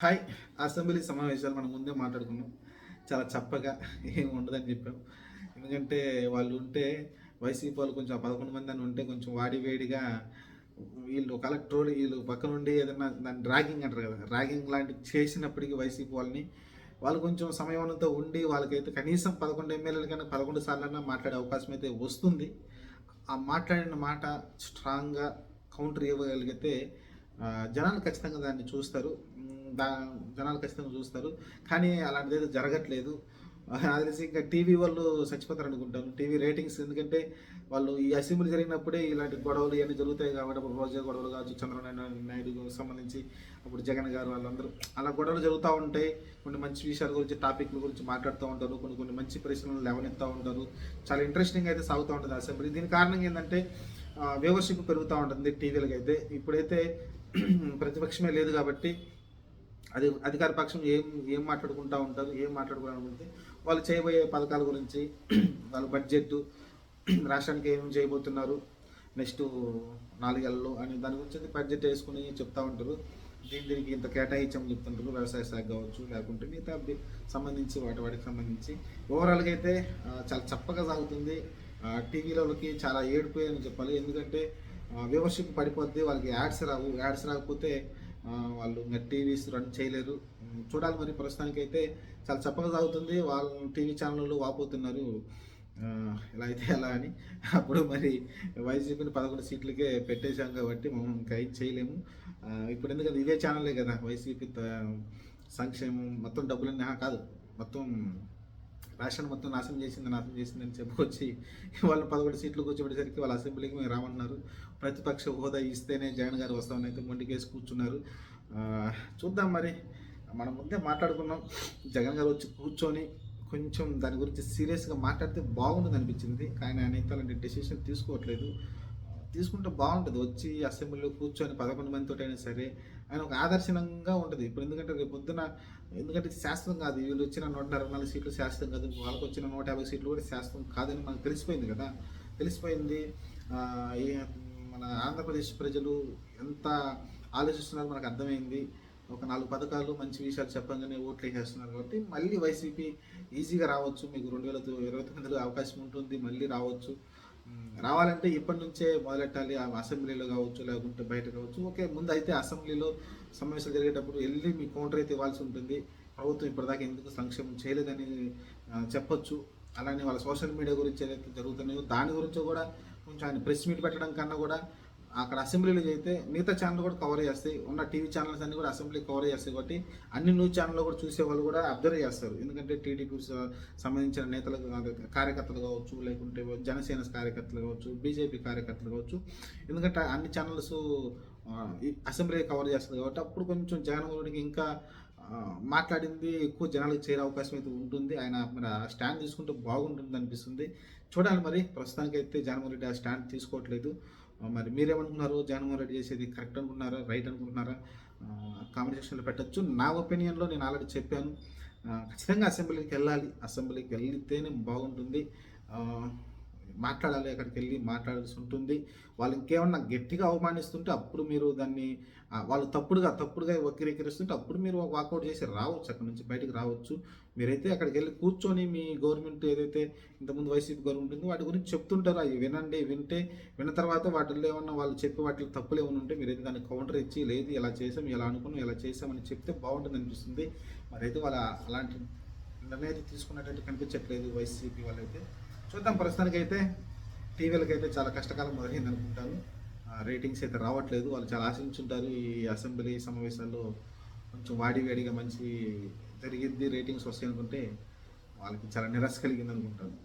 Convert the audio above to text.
Hi assembly సమావేశాలు మనం ముందే మాట్లాడుకున్నాం. చాలా చప్పగా ఏం ఉండదని చెప్పాం ఎందుకంటే వాళ్ళు ఉంటే వైసీపీ వాళ్ళు కొంచెం పదకొండు మంది అని ఉంటే కొంచెం వాడి వేడిగా వీళ్ళు కలెక్టర్ వీళ్ళు పక్క నుండి ఏదైనా దాన్ని ర్యాగింగ్ అంటారు కదా ర్యాగింగ్ లాంటివి చేసినప్పటికీ వైసీపీ వాళ్ళని వాళ్ళు కొంచెం సమయంతో ఉండి వాళ్ళకైతే కనీసం పదకొండు ఎమ్మెల్యేలు కన్నా పదకొండు సార్లన్నా మాట్లాడే అవకాశం అయితే వస్తుంది. ఆ మాట్లాడిన మాట స్ట్రాంగ్గా కౌంటర్ ఇవ్వగలిగితే జనాలు ఖచ్చితంగా దాన్ని చూస్తారు. దా జనాలు ఖచ్చితంగా చూస్తారు. కానీ అలాంటిది ఏదో జరగట్లేదు. అది తెలిసి ఇంకా టీవీ వాళ్ళు చచ్చిపోతారు అనుకుంటాను. టీవీ రేటింగ్స్ ఎందుకంటే వాళ్ళు ఈ అసెంబ్లీ జరిగినప్పుడే ఇలాంటి గొడవలు ఇవన్నీ జరుగుతాయి కాబట్టి అప్పుడు రోజా గొడవలు కావచ్చు. చంద్రబాబు నాయుడు సంబంధించి అప్పుడు జగన్ గారు వాళ్ళందరూ అలా గొడవలు జరుగుతూ ఉంటాయి కొన్ని మంచి విషయాల గురించి టాపిక్ల గురించి మాట్లాడుతూ ఉంటారు. కొన్ని కొన్ని మంచి ప్రశ్నలు లేవనెత్తుతూ ఉంటారు. చాలా ఇంట్రెస్టింగ్ అయితే సాగుతూ ఉంటుంది అసెంబ్లీ. దీని కారణం ఏంటంటే వ్యూవర్షిప్ పెరుగుతూ ఉంటుంది టీవీలకి అయితే ఇప్పుడైతే ప్రతిపక్షమే లేదు కాబట్టి అది అధికార పక్షం ఏం ఏం మాట్లాడుకుంటూ ఉంటారు ఏం మాట్లాడుకోవాలనుకుంటే వాళ్ళు చేయబోయే పథకాల గురించి వాళ్ళ బడ్జెట్ రాష్ట్రానికి ఏమేమి చేయబోతున్నారు నెక్స్ట్ నాలుగేళ్ళలో అని దాని గురించి బడ్జెట్ వేసుకుని చెప్తా ఉంటారు. దీని దీనికి ఇంత కేటాయించమని చెప్తుంటారు వ్యవసాయ శాఖ కావచ్చు లేకుంటే మిగతా సంబంధించి వాటి వాటికి సంబంధించి. ఓవరాల్గా అయితే చాలా చప్పగా సాగుతుంది. టీవీలోకి చాలా ఏడిపోయాయని చెప్పాలి. ఎందుకంటే వ్యూవర్షిప్ పడిపోద్ది వాళ్ళకి యాడ్స్ రావు. యాడ్స్ రాకపోతే వాళ్ళు ఇంకా టీవీస్ రన్ చేయలేరు. చూడాలి మరి ప్రస్తుతానికి అయితే చాలా చప్పగా సాగుతుంది. వాళ్ళు టీవీ ఛానళ్ళు వాపోతున్నారు. ఇలా ఎలా అయితే ఎలా అని. అప్పుడు మరి వైసీపీని పదకొండు సీట్లకే పెట్టేశాం కాబట్టి మనం ఇంకా ఏం చేయలేము. ఇప్పుడు ఎందుకంటే ఇదే ఛానలే కదా వైసీపీ సంక్షేమం మొత్తం డబ్బులన్నీ కాదు. మొత్తం రాష్ట్రాన్ని మొత్తం నాశనం చేసింది నాశనం చేసింది అని చెప్పుకొచ్చి వాళ్ళు పదకొండు సీట్లు కూర్చోబెట్టేసరికి వాళ్ళ అసెంబ్లీకి మేము రామంటున్నారు ప్రతిపక్ష హోదా ఇస్తేనే జగన్ గారు వస్తామని అయితే మొండికేసి కూర్చున్నారు. చూద్దాం మరి. మనం ముందే మాట్లాడుకున్నాం. జగన్ గారు వచ్చి కూర్చొని కొంచెం దాని గురించి సీరియస్గా మాట్లాడితే బాగుంటుంది అనిపించింది. కానీ ఆయన అయితే అలాంటి డెసిషన్ తీసుకోవట్లేదు. తీసుకుంటే బాగుంటుంది. వచ్చి అసెంబ్లీలో కూర్చొని పదకొండు మందితో అయినా సరే ఆయన ఒక ఆదర్శనంగా ఉంటుంది. ఇప్పుడు ఎందుకంటే రేపు పొద్దున ఎందుకంటే శాస్త్రం కాదు. వీళ్ళు వచ్చిన నూట అరవై నాలుగు సీట్లు శాస్త్రం కాదు. వాళ్ళకి వచ్చిన నూట యాభై సీట్లు కూడా శాస్త్రం కాదని మనకు తెలిసిపోయింది కదా. తెలిసిపోయింది. మన ఆంధ్రప్రదేశ్ ప్రజలు ఎంత ఆలోచిస్తున్నారో మనకు అర్థమైంది. ఒక నాలుగు పథకాలు మంచి విషయాలు చెప్పంగానే ఓట్లు వేసేస్తున్నారు కాబట్టి మళ్ళీ వైసీపీ ఈజీగా రావచ్చు. మీకు రెండు వేల ఇరవై తొమ్మిదిలో అవకాశం ఉంటుంది. మళ్ళీ రావచ్చు. రావాలంటే ఇప్పటి నుంచే మొదలెట్టాలి ఆ అసెంబ్లీలో కావచ్చు లేకుంటే బయట కావచ్చు. ఓకే ముందు అయితే అసెంబ్లీలో సమావేశాలు జరిగేటప్పుడు వెళ్ళి మీ కౌంటర్ అయితే ఇవ్వాల్సి ఉంటుంది. ప్రభుత్వం ఇప్పటిదాకా ఎందుకు సంక్షేమం చేయలేదని చెప్పొచ్చు. అలానే వాళ్ళ సోషల్ మీడియా గురించి ఏదైతే జరుగుతున్నాయో దాని గురించి కూడా కొంచెం ఆయన ప్రెస్ మీట్ పెట్టడం కన్నా కూడా అక్కడ అసెంబ్లీలో అయితే మిగతా ఛానల్ కూడా కవర్ చేస్తాయి. ఉన్న టీవీ ఛానల్స్ అన్ని కూడా అసెంబ్లీ కవర్ చేస్తాయి కాబట్టి అన్ని న్యూస్ ఛానల్లో కూడా చూసే వాళ్ళు కూడా అబ్జర్వ్ చేస్తారు. ఎందుకంటే టీడీపీ సంబంధించిన నేతలు కార్యకర్తలు కావచ్చు లేకుంటే జనసేన కార్యకర్తలు కావచ్చు బీజేపీ కార్యకర్తలు కావచ్చు. ఎందుకంటే అన్ని ఛానల్స్ అసెంబ్లీ కవర్ చేస్తుంది కాబట్టి అప్పుడు కొంచెం జగన్మోహన్ ఇంకా మాట్లాడింది ఎక్కువ జనాలకు చేరే అవకాశం అయితే ఉంటుంది. ఆయన మరి స్టాండ్ తీసుకుంటే బాగుంటుంది అనిపిస్తుంది. చూడాలి మరి. ప్రస్తుతానికి అయితే జగన్మోహన్ రెడ్డి ఆ స్టాండ్ తీసుకోవట్లేదు. మరి మీరేమనుకున్నారు జగన్మోహన్ రెడ్డి చేసేది కరెక్ట్ అనుకుంటున్నారా? రైట్ అనుకుంటున్నారా? కామెంట్ సెక్షన్లో పెట్టచ్చు. నా ఒపీనియన్లో నేను ఆల్రెడీ చెప్పాను. ఖచ్చితంగా అసెంబ్లీకి వెళ్ళాలి. అసెంబ్లీకి వెళ్తేనే బాగుంటుంది. మాట్లాడాలి అక్కడికి వెళ్ళి మాట్లాడాల్సి ఉంటుంది. వాళ్ళు ఇంకేమన్నా గట్టిగా అవమానిస్తుంటే అప్పుడు మీరు దాన్ని వాళ్ళు తప్పుడుగా తప్పుడుగా వక్రీకరిస్తుంటే అప్పుడు మీరు వాకౌట్ చేసి రావచ్చు అక్కడ నుంచి బయటకు రావచ్చు. మీరైతే అక్కడికి వెళ్ళి కూర్చొని మీ గవర్నమెంట్ ఏదైతే ఇంతకుముందు వైసీపీ గవర్నమెంట్ ఉందో వాటి గురించి చెప్తుంటారు. అవి వినండి వింటే విన్న తర్వాత వాటిల్లో ఏమన్నా వాళ్ళు చెప్పి వాటిలో తప్పులు ఏమైనా ఉంటే మీరైతే దాన్ని కౌంటర్ ఇచ్చి లేదు ఇలా చేసాం ఇలా అనుకున్నాం ఇలా చేసామని చెప్తే బాగుంటుంది అనిపిస్తుంది. మరైతే వాళ్ళ అలాంటి నిర్ణయం తీసుకున్నట్టు కనిపించట్లేదు వైసీపీ వాళ్ళైతే. చూద్దాం. ప్రస్తుతానికి అయితే టీవీలకి అయితే చాలా కష్టకాలం మొదలైంది అనుకుంటాను. రేటింగ్స్ అయితే రావట్లేదు. వాళ్ళు చాలా ఆశించుంటారు. ఈ అసెంబ్లీ సమావేశాల్లో కొంచెం వాడి వేడిగా మంచి జరిగిద్ది రేటింగ్స్ వస్తాయి అనుకుంటే వాళ్ళకి చాలా నిరాశ కలిగింది అనుకుంటాను